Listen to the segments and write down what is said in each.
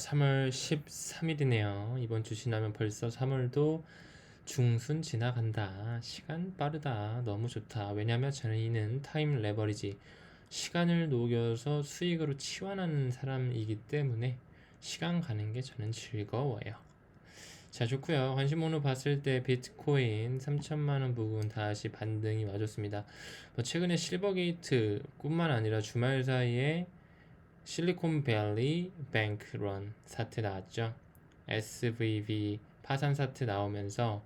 3월 13일이네요. 이번 주 지나면 벌써 3월도 중순 지나간다. 시간 빠르다. 너무 좋다. 왜냐면 저희는 타임 레버리지. 시간을 녹여서 수익으로 치환하는 사람이기 때문에 시간 가는 게 저는 즐거워요. 자, 좋고요. 관심번호 봤을 때 비트코인 3천만 원 부근 다시 반등이 와줬습니다. 뭐 최근에 실버게이트뿐만 아니라 주말 사이에 실리콘밸리 뱅크런 사태 나왔죠. SVB 파산 사태 나오면서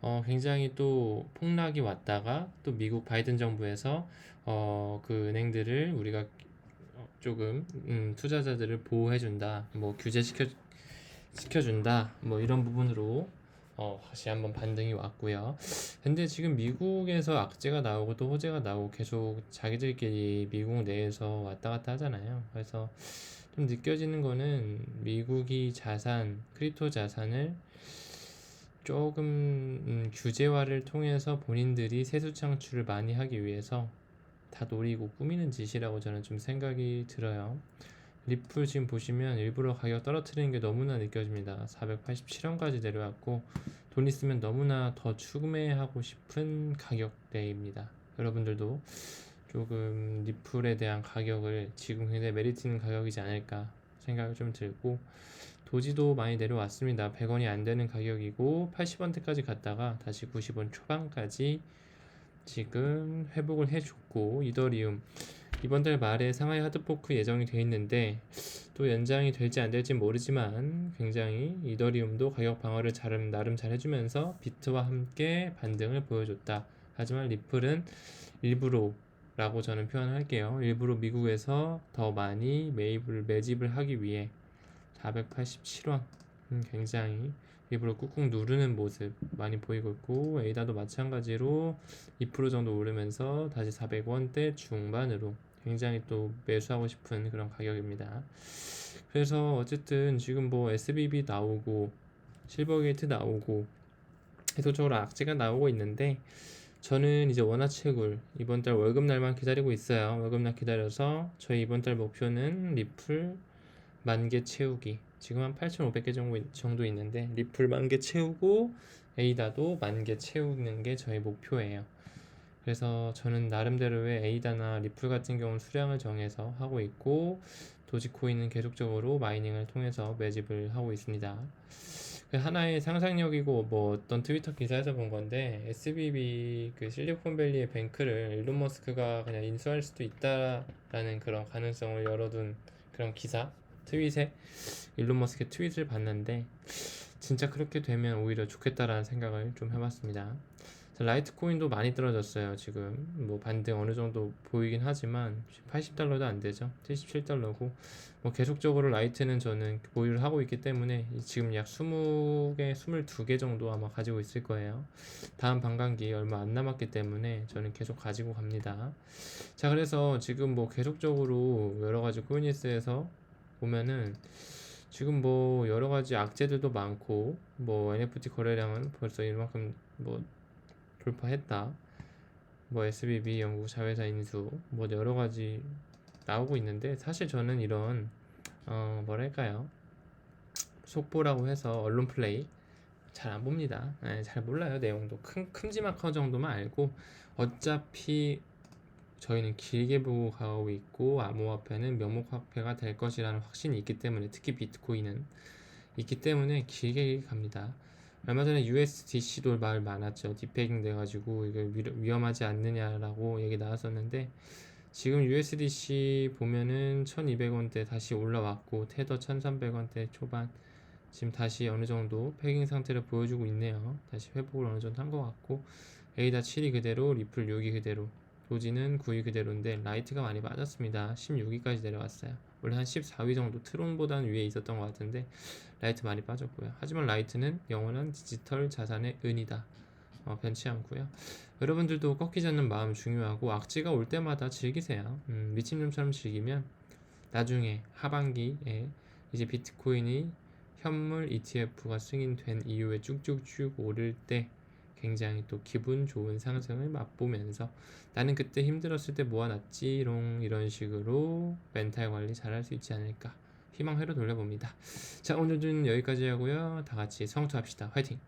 어, 굉장히 또 폭락이 왔다가 또 미국 바이든 정부에서 어, 그 은행들을 우리가 어, 조금 음, 투자자들을 보호해준다, 뭐 규제시켜 시켜준다, 뭐 이런 부분으로 어, 다시 한번 반등이 왔고요. 근데 지금 미국에서 악재가 나오고 또 호재가 나오고 계속 자기들끼리 미국 내에서 왔다 갔다 하잖아요. 그래서 좀 느껴지는 거는 미국이 자산, 크립토 자산을 조금 음, 규제화를 통해서 본인들이 세수 창출을 많이 하기 위해서 다 노리고 꾸미는 짓이라고 저는 좀 생각이 들어요. 리플 지금 보시면 일부러 가격 떨어뜨리는 게 너무나 느껴집니다. 487원까지 내려왔고 돈 있으면 너무나 더 추매하고 싶은 가격대입니다. 여러분들도 조금 리플에 대한 가격을 지금 굉장히 메리트 있는 가격이지 않을까 생각이 좀 들고 도지도 많이 내려왔습니다. 100원이 안 되는 가격이고 80원대까지 갔다가 다시 90원 초반까지 지금 회복을 해줬고 이더리움 이번 달 말에 상하이 하드포크 예정이 돼 있는데 또 연장이 될지 안 될지 모르지만 굉장히 이더리움도 가격 방어를 잘, 나름 잘 해주면서 비트와 함께 반등을 보여줬다. 하지만 리플은 일부러 라고 저는 표현할게요. 일부러 미국에서 더 많이 매입을 매집을 하기 위해 487원 음, 굉장히 일부러 꾹꾹 누르는 모습 많이 보이고 있고 에이다도 마찬가지로 2% 정도 오르면서 다시 400원대 중반으로 굉장히 또 매수하고 싶은 그런 가격입니다. 그래서 어쨌든 지금 뭐 SBB 나오고 실버게이트 나오고 계속적으로 악재가 나오고 있는데 저는 이제 원화채굴 이번 달 월급 날만 기다리고 있어요. 월급 날 기다려서 저희 이번 달 목표는 리플 만개 채우기. 지금 한 8,500개 정도, 정도 있는데 리플 만개 채우고 에이다도 만개 채우는 게 저희 목표예요. 그래서 저는 나름대로의 에이다나 리플 같은 경우는 수량을 정해서 하고 있고 도지코인은 계속적으로 마이닝을 통해서 매집을 하고 있습니다. 그 하나의 상상력이고 뭐 어떤 트위터 기사에서 본 건데 SBB 그 실리콘밸리의 뱅크를 일론 머스크가 그냥 인수할 수도 있다라는 그런 가능성을 열어둔 그런 기사 트윗에 일론 머스크의 트윗을 봤는데 진짜 그렇게 되면 오히려 좋겠다라는 생각을 좀 해봤습니다. 라이트코인도 많이 떨어졌어요. 지금 뭐 반등 어느 정도 보이긴 하지만 80달러도 안 되죠. 77달러고 뭐 계속적으로 라이트는 저는 보유를 하고 있기 때문에 지금 약 20개, 22개 정도 아마 가지고 있을 거예요. 다음 반감기 얼마 안 남았기 때문에 저는 계속 가지고 갑니다. 자, 그래서 지금 뭐 계속적으로 여러 가지 코인리스에서 보면은 지금 뭐 여러 가지 악재들도 많고 뭐 NFT 거래량은 벌써 이만큼 뭐 돌파했다. 뭐 SBB 영국 자회사 인수 뭐 여러 가지 나오고 있는데 사실 저는 이런 어 뭐랄까요 속보라고 해서 언론 플레이 잘 안 봅니다. 네, 잘 몰라요 내용도 큰 큼지막한 정도만 알고 어차피 저희는 길게 보고 가고 있고 암호화폐는 명목화폐가 될 것이라는 확신이 있기 때문에 특히 비트코인은 있기 때문에 길게 갑니다. 얼마 전에 USDC도 말 많았죠. 디페깅 돼가지고 이거 위험하지 않느냐라고 얘기 나왔었는데 지금 USDC 보면은 1200원대 다시 올라왔고 테더 1300원대 초반 지금 다시 어느 정도 패깅 상태를 보여주고 있네요. 다시 회복을 어느 정도 한 것 같고 에이다 7이 그대로 리플 6이 그대로 도지는 9위 그대로인데 라이트가 많이 빠졌습니다. 16위까지 내려왔어요. 원래 한 14위 정도 트론보다는 위에 있었던 것 같은데 라이트 많이 빠졌고요. 하지만 라이트는 영원한 디지털 자산의 은이다. 어, 변치 않고요. 여러분들도 꺾이지 않는 마음 중요하고 악재가 올 때마다 즐기세요. 음, 미친놈처럼 즐기면 나중에 하반기에 이제 비트코인이 현물 ETF가 승인된 이후에 쭉쭉쭉 오를 때 굉장히 또 기분 좋은 상승을 맛보면서 나는 그때 힘들었을 때 모아놨지롱 이런 식으로 멘탈 관리 잘할 수 있지 않을까 희망회로 돌려봅니다. 자 오늘은 여기까지 하고요. 다 같이 성투합시다. 화이팅!